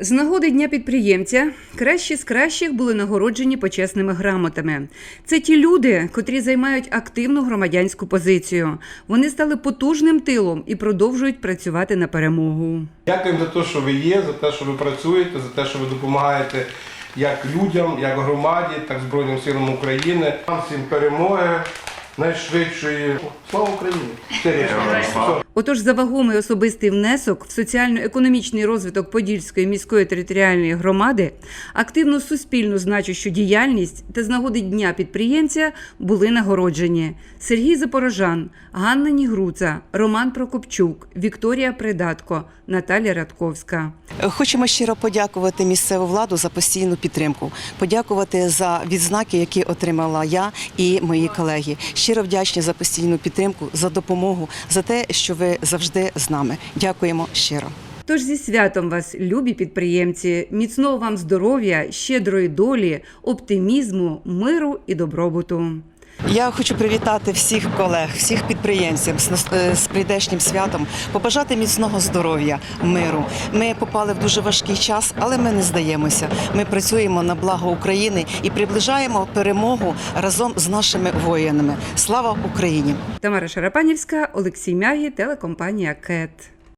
З нагоди Дня підприємця кращі з кращих були нагороджені почесними грамотами. Це ті люди, котрі займають активну громадянську позицію. Вони стали потужним тилом і продовжують працювати на перемогу. Дякуємо за те, що ви є, за те, що ви працюєте, за те, що ви допомагаєте як людям, як громаді, так Збройним силам України. Нам всім перемоги найшвидшої. Слава Україні! Отож, за вагомий особистий внесок в соціально-економічний розвиток Подільської міської територіальної громади, активну суспільну значущу діяльність та з нагоди Дня підприємця були нагороджені Сергій Запорожан, Ганна Нігруца, Роман Прокопчук, Вікторія Придатко, Наталя Радковська. Хочемо щиро подякувати місцеву владу за постійну підтримку, подякувати за відзнаки, які отримала я і мої колеги. Щиро вдячні за постійну підтримку, за допомогу, за те, що ви завжди з нами. Дякуємо щиро. Тож зі святом вас, любі підприємці, міцного вам здоров'я, щедрої долі, оптимізму, миру і добробуту. Я хочу привітати всіх колег, всіх підприємців з, е, прийдешнім святом, побажати міцного здоров'я, миру. Ми попали в дуже важкий час, але ми не здаємося. Ми працюємо на благо України і приближаємо перемогу разом з нашими воїнами. Слава Україні! Тамара Шарапанівська, Олексій Мягі, телекомпанія КЕТ.